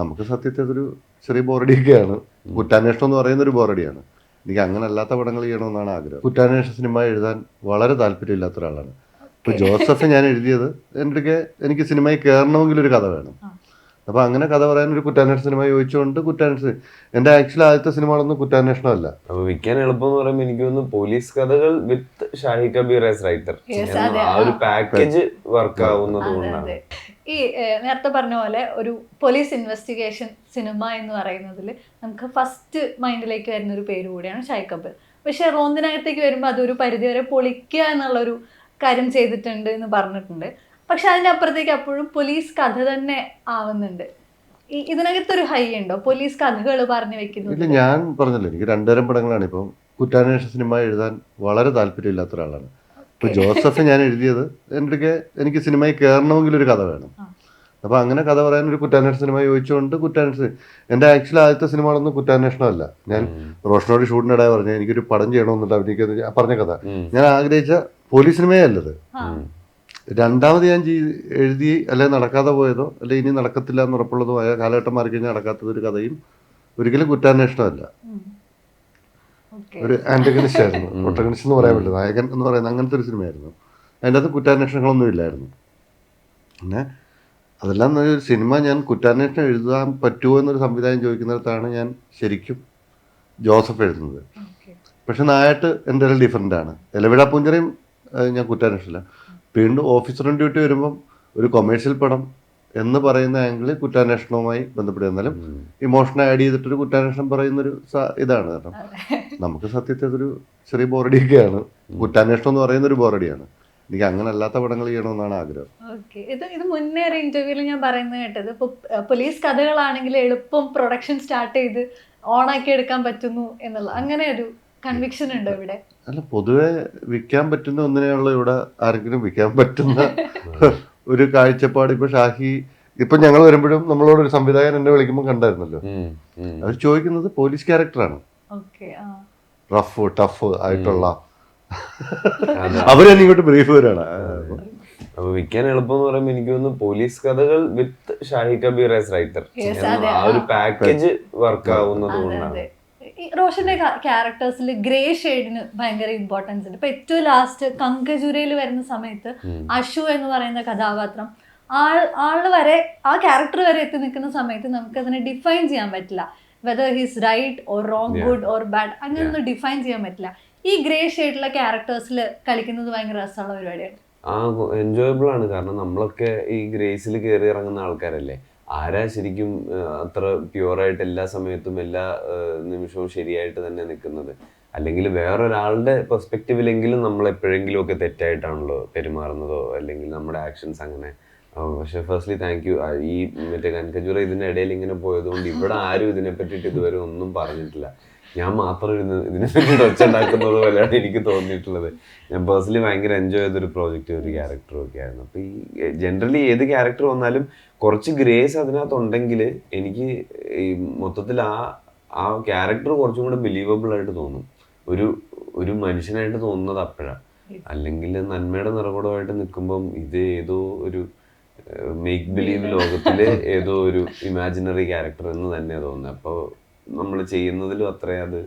നമുക്ക് സത്യത്തെ അതൊരു ചെറിയ ബോറടിയൊക്കെയാണ്. കുറ്റാന്വേഷണം എന്ന് പറയുന്ന ഒരു ബോറടിയാണ്. എനിക്ക് അങ്ങനെ അല്ലാത്ത പടങ്ങൾ ചെയ്യണമെന്നാണ് ആഗ്രഹം. കുറ്റാന്വേഷണ സിനിമ എഴുതാൻ വളരെ താല്പര്യമില്ലാത്ത ഒരാളാണ്. ഇപ്പൊ ജോസഫ് ഞാൻ എഴുതിയത് എന്റെ എനിക്ക് സിനിമയിൽ കയറണമെങ്കിൽ ഒരു കഥ വേണം. അപ്പോൾ അപ്പൊ അങ്ങനെ കഥ പറയാൻ ഒരു കുറ്റാന്വേഷണ സിനിമ ചോദിച്ചുകൊണ്ട് കുറ്റാന്വേഷണം എന്റെ ആക്ച്വലി ആദ്യത്തെ സിനിമകളൊന്നും കുറ്റാന്വേഷണമല്ല. അപ്പൊ വിൽക്കാൻ എളുപ്പം എന്ന് പറയുമ്പോൾ എനിക്ക് തോന്നുന്നു പോലീസ് കഥകൾ with Shahi Kabir as writer. ആ ഒരു പാക്കേജ് വർക്ക് ആവുന്നത് കൊണ്ടാണ് ഈ നേരത്തെ പറഞ്ഞ പോലെ ഒരു പോലീസ് ഇൻവെസ്റ്റിഗേഷൻ സിനിമ എന്ന് പറയുന്നതിൽ നമുക്ക് ഫസ്റ്റ് മൈൻഡിലേക്ക് വരുന്ന ഒരു പേര് കൂടിയാണ് ഷായ് പക്ഷേ റോന്തിനകത്തേക്ക് വരുമ്പോൾ അതൊരു പരിധിവരെ പൊളിക്കുക എന്നുള്ളൊരു കാര്യം ചെയ്തിട്ടുണ്ട് എന്ന് പറഞ്ഞിട്ടുണ്ട്. പക്ഷെ അതിന്റെ അപ്പുറത്തേക്ക് അപ്പോഴും പോലീസ് കഥ തന്നെ ആവുന്നുണ്ട്. ഇതിനകത്തൊരു ഹൈ ഉണ്ടോ? പോലീസ് കഥകൾ പറഞ്ഞു വെക്കുന്നു ഇല്ല ഞാൻ പറഞ്ഞല്ലോ എനിക്ക് രണ്ടുതരം പടങ്ങളാണ്. ഇപ്പം കുറ്റാന്വേഷണ സിനിമ എഴുതാൻ വളരെ താല്പര്യമില്ലാത്ത ഒരാളാണ്. ഇപ്പൊ ജോസഫ് ഞാൻ എഴുതിയത് എന്റെ എനിക്ക് സിനിമയിൽ കയറണമെങ്കിൽ ഒരു കഥ വേണം. അപ്പൊ അങ്ങനെ കഥ പറയാൻ ഒരു കുറ്റാന്വേഷണ സിനിമ ചോദിച്ചുകൊണ്ട് കുറ്റാന്വേഷണം എന്റെ ആക്ച്വലി ആദ്യത്തെ സിനിമകളൊന്നും കുറ്റാന്വേഷണമല്ല. ഞാൻ റോഷനോട് ഷൂട്ടിനിടെ പറഞ്ഞു എനിക്കൊരു പടം ചെയ്യണമെന്നുണ്ട്. അഭിനയിക്കുന്നത് ഞാൻ പറഞ്ഞ കഥ. ഞാൻ ആഗ്രഹിച്ച പോലീസ് സിനിമയേ അല്ലത്. രണ്ടാമത് ഞാൻ ചെയ്ത് എഴുതി അല്ലെ നടക്കാതെ പോയതോ അല്ലെ ഇനി നടക്കത്തില്ല എന്ന് ഉറപ്പുള്ളതോ ആയ കാലഘട്ടം മാറി കഴിഞ്ഞാൽ നടക്കാത്തത് ഒരു കഥയും ഒരിക്കലും കുറ്റാന്വേഷണമല്ല. ഒരു ആന്റഗണിസ്റ്റ് ആയിരുന്നു പ്രൊട്ടഗണിസ്റ്റ് എന്ന് പറയാൻ പറ്റില്ല. നായകൻ എന്ന് പറയുന്ന അങ്ങനത്തെ ഒരു സിനിമയായിരുന്നു. അതിന്റെ അകത്ത് കുറ്റാന്വേഷണങ്ങളൊന്നും ഇല്ലായിരുന്നു. പിന്നെ അതെല്ലാം ഒരു സിനിമ ഞാൻ കുറ്റാന്വേഷണം എഴുതാൻ പറ്റുമോ എന്നൊരു സംവിധാനം ചോദിക്കുന്നിടത്താണ് ഞാൻ ശരിക്കും ജോസഫ് എഴുതുന്നത്. പക്ഷെ നായാട്ട് എന്റെ ഡിഫറെന്റ് ആണ്. എലവിട പൂഞ്ചറയും ഞാൻ കുറ്റാന്വേഷണമില്ല വീണ്ടും ഓഫീസർ ഡ്യൂട്ടി വരുമ്പം ഒരു കൊമേഴ്ഷ്യൽ പടം എന്ന് പറയുന്ന ആംഗിളിൽ കുറ്റാന്വേഷണവുമായി ബന്ധപ്പെട്ട് എന്നാലും ഇമോഷൻ ആഡ് ചെയ്തിട്ടൊരു കുറ്റാന്വേഷണം പറയുന്നൊരു സ- ഇതാണ് കാരണം നമുക്ക് സത്യത്തെ അതൊരു ചെറിയ ബോറടിയൊക്കെയാണ് കുറ്റാന്വേഷണം എന്ന് പറയുന്ന ഒരു ബോറടിയാണ് എനിക്ക് അങ്ങനെ അല്ലാത്ത പടങ്ങൾ ചെയ്യണമെന്നാണ് ആഗ്രഹം. ഓക്കെ. ഇത് ഇത് മുന്നേ ഒരു ഇന്റർവ്യൂവിൽ ഞാൻ പറയുന്നത് കേട്ടത്. ഇപ്പൊ പോലീസ് കഥകളാണെങ്കിൽ എളുപ്പം പ്രൊഡക്ഷൻ സ്റ്റാർട്ട് ചെയ്ത് ഓണാക്കി എടുക്കാൻ പറ്റുന്നു എന്നുള്ള അങ്ങനെ ഒരു കൺവിക്ഷൻ ഉണ്ട് ഇവിടെ. അല്ല പൊതുവെ വിൽക്കാൻ പറ്റുന്ന ഒന്നിനെയുള്ള ഇവിടെ ആരെങ്കിലും വിൽക്കാൻ പറ്റുന്ന ഒരു കാഴ്ചപ്പാട്. ഇപ്പൊ ഷാഹി ഇപ്പൊ ഞങ്ങൾ വരുമ്പോഴും നമ്മളോട് ഒരു സംവിധായകൻ എന്നെ വിളിക്കുമ്പോൾ കണ്ടായിരുന്നല്ലോ. അവർ ചോദിക്കുന്നത് പോലീസ് ക്യാരക്ടറാണ്. റഫ് ടഫ് ആയിട്ടുള്ള. അവരെന്നെ ഇങ്ങോട്ട് ബ്രീഫ് വരാണ്. അപ്പൊ വിൽക്കാൻ എളുപ്പം എന്ന് പറയുമ്പോൾ എനിക്ക് തോന്നുന്നു പോലീസ് കഥകൾ with Shahi Kabir as writer ആ ഒരു പാക്കേജ് വർക്ക് ആവുന്നത് കൊണ്ടാണ്. ഈ റോഷന്റെ ക്യാരക്ടേഴ്സിൽ ഗ്രേ ഷെയ്ഡിന് ഭയങ്കര ഇമ്പോർട്ടൻസ് ഉണ്ട്. ഇപ്പൊ ഏറ്റവും ലാസ്റ്റ് കങ്കജുരയിൽ വരുന്ന സമയത്ത്. അശു എന്ന് പറയുന്ന കഥാപാത്രം ആൾ ആൾ വരെ ആ ക്യാരക്ടർ വരെ എത്തി നിൽക്കുന്ന സമയത്ത് നമുക്ക് അതിനെ ഡിഫൈൻ ചെയ്യാൻ പറ്റില്ല. Whether his right or wrong good or bad അങ്ങനെയൊന്നും ഡിഫൈൻ ചെയ്യാൻ പറ്റില്ല. ഈ ഗ്രേ ഷെയ്ഡിലുള്ള ക്യാരക്ടേഴ്സിൽ കളിക്കുന്നത് ഭയങ്കര രസമുള്ള പരിപാടിയാണ്. ആ എൻജോയബിൾ ആണ്. കാരണം നമ്മളൊക്കെ ഈ ഗ്രേസിൽ കയറി ഇറങ്ങുന്ന ആൾക്കാരല്ലേ? ആരാ ശരിക്കും അത്ര പ്യുവറായിട്ട് എല്ലാ സമയത്തും എല്ലാ നിമിഷവും ശരിയായിട്ട് തന്നെ നിൽക്കുന്നത്? അല്ലെങ്കിൽ വേറൊരാളുടെ പെർസ്പെക്റ്റീവിലെങ്കിലും നമ്മൾ എപ്പോഴെങ്കിലും ഒക്കെ തെറ്റായിട്ടാണല്ലോ പെരുമാറുന്നതോ? അല്ലെങ്കിൽ നമ്മുടെ ആക്ഷൻസ് അങ്ങനെ പക്ഷെ ഫസ്റ്റ്ലി താങ്ക് യു ഈ മറ്റേ കനകജുറ ഇതിന്റെ ഇടയിൽ ഇങ്ങനെ പോയതുകൊണ്ട് ഇവിടെ ആരും ഇതിനെ പറ്റിയിട്ട് ഇതുവരെ ഒന്നും പറഞ്ഞിട്ടില്ല. ഞാൻ മാത്രം ഇരുന്ന് ഇതിനെ പറ്റി ഒച്ച ഉണ്ടാക്കുന്നത് പോലെയാണ് എനിക്ക് തോന്നിയിട്ടുള്ളത്. ഞാൻ പേഴ്സണലി ഭയങ്കര എൻജോയ് ചെയ്തൊരു പ്രോജക്റ്റ് ഒരു ക്യാരക്ടറും ഒക്കെ ആയിരുന്നു. അപ്പോൾ ഈ ജനറലി ഏത് ക്യാരക്ടർ വന്നാലും കുറച്ച് ഗ്രേസ് അതിനകത്തുണ്ടെങ്കിൽ എനിക്ക് ഈ മൊത്തത്തിൽ ആ ആ ക്യാരക്ടർ കുറച്ചും കൂടെ ബിലീവബിൾ ആയിട്ട് തോന്നും. ഒരു ഒരു മനുഷ്യനായിട്ട് തോന്നുന്നത് അപ്പോഴാണ് അല്ലെങ്കിൽ നന്മയുടെ നിറകുടമായിട്ട് നിൽക്കുമ്പം ഇത് ഏതോ ഒരു മേക്ക് ബിലീവ് ലോകത്തിലെ ഏതോ ഒരു ഇമാജിനറി ക്യാരക്ടർ എന്ന് തന്നെ തോന്നുന്നത് അപ്പോൾ നമ്മൾ ചെയ്യുന്നതിലും അത്രയും അത്